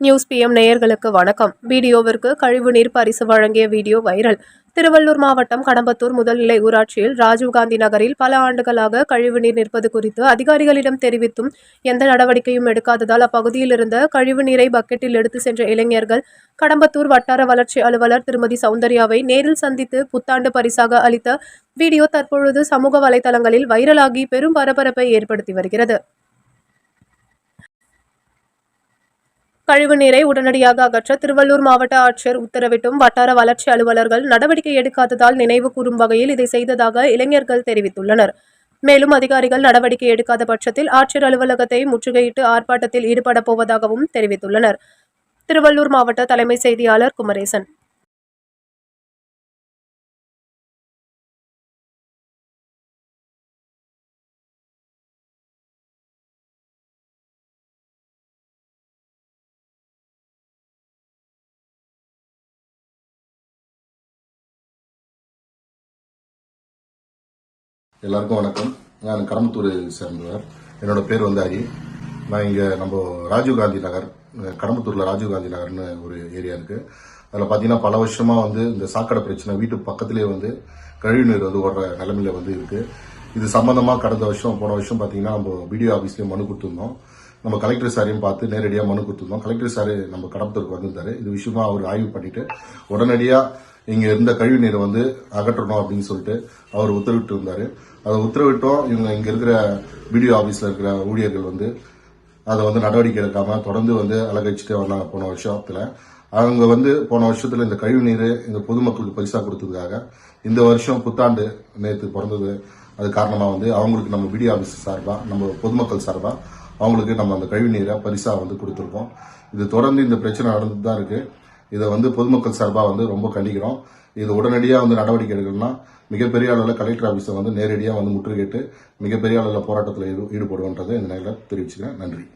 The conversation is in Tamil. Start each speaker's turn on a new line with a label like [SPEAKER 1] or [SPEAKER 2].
[SPEAKER 1] நியூஸ் பிஎம் நேயர்களுக்கு வணக்கம். வீடியோவிற்கு கழிவுநீர் பரிசு வழங்கிய வீடியோ வைரல். திருவள்ளூர் மாவட்டம் கடம்பத்தூர் முதல்நிலை ஊராட்சியில் ராஜீவ்காந்தி நகரில் பல ஆண்டுகளாக கழிவுநீர் நிற்பது குறித்து அதிகாரிகளிடம் தெரிவித்தும் எந்த நடவடிக்கையும் எடுக்காததால் அப்பகுதியில் இருந்த கழிவுநீரை பக்கெட்டில் எடுத்து சென்ற இளைஞர்கள் கடம்பத்தூர் வட்டார வளர்ச்சி அலுவலர் திருமதி சௌந்தர்யாவை நேரில் சந்தித்து புத்தாண்டு பரிசாக அளித்த வீடியோ தற்பொழுது சமூக வலைதளங்களில் வைரலாகி பெரும் பரபரப்பை ஏற்படுத்தி வருகிறது. கழிவுநீரை உடனடியாக அகற்ற திருவள்ளூர் மாவட்ட ஆட்சியர் உத்தரவிட்டும். வட்டார வளர்ச்சி அலுவலர்கள் நடவடிக்கை எடுக்காததால் நினைவு கூறும் வகையில் இதை செய்ததாக இளைஞர்கள் தெரிவித்துள்ளனர். மேலும் அதிகாரிகள் நடவடிக்கை எடுக்காத பட்சத்தில் ஆட்சியர் அலுவலகத்தை முற்றுகையிட்டு ஆர்ப்பாட்டத்தில் ஈடுபடப் போவதாகவும் தெரிவித்துள்ளனர். திருவள்ளூர் மாவட்ட தலைமை செய்தியாளர் குமரேசன்.
[SPEAKER 2] எல்லாருக்கும் வணக்கம். நான் கடம்பத்தூரை சேர்ந்தவர். என்னோட பேர் வந்து ஹரி நான் இங்கே நம்ம ராஜீவ்காந்தி நகர் கடம்பத்தூரில் ராஜீவ்காந்தி நகர்னு ஒரு ஏரியா இருக்குது அதில் பார்த்தீங்கன்னா பல வருஷமாக வந்து இந்த சாக்கடை பிரச்சனை வீட்டு பக்கத்துலேயே வந்து கழிவுநீர் வந்து ஓடுற நிலமையில வந்து இருக்குது இது சம்மந்தமாக கடந்த வருஷம் போன வருஷம் பார்த்தீங்கன்னா நம்ம பிடிஓ ஆஃபீஸ்லேயே மனு கொடுத்துருந்தோம். நம்ம கலெக்டர் சாரையும் பார்த்து நேரடியாக மனு கொடுத்துருந்தோம். கலெக்டர் சார் நம்ம கடம்பத்தூருக்கு வந்திருந்தாரு. இது விஷயமா அவர் ஆய்வு பண்ணிட்டு உடனடியாக இங்க இருந்த கழிவு நீரை வந்து அகற்றணும் அப்படின்னு சொல்லிட்டு அவர் உத்தரவிட்டு இருந்தாரு. அதை உத்தரவிட்டோம். இவங்க இங்க இருக்கிற பிடிஓ ஆபீஸ்ல இருக்கிற ஊழியர்கள் வந்து அதை வந்து நடவடிக்கை எடுக்காம தொடர்ந்து வந்து அலகழிச்சுட்டே வந்தாங்க போன வருஷத்துல. அவங்க வந்து போன வருஷத்துல இந்த கழிவு நீர் இந்த பொதுமக்களுக்கு பரிசா கொடுத்ததுக்காக இந்த வருஷம் புத்தாண்டு நேற்று பிறந்தது. அது காரணமாக வந்து அவங்களுக்கு நம்ம பிடிஓ ஆஃபீஸ் சார்பாக நம்ம பொதுமக்கள் சார்பாக அவங்களுக்கு நம்ம அந்த கழிவு நீரை பரிசாக வந்து கொடுத்துருக்கோம். இது தொடர்ந்து இந்த பிரச்சனை நடந்துட்டு தான் இருக்குது இதை வந்து பொதுமக்கள் சார்பாக வந்து ரொம்ப கண்டிக்கிறோம். இது உடனடியாக வந்து நடவடிக்கை எடுக்கணும்னா மிகப்பெரிய அளவில் கலெக்டர் ஆஃபீஸை வந்து நேரடியாக வந்து முற்றுகையிட்டு மிகப்பெரிய அளவில் போராட்டத்தில் ஈடு- ஈடுபடுவோன்றதை இந்த நேரில் தெரிவிச்சுக்கிறேன். நன்றி.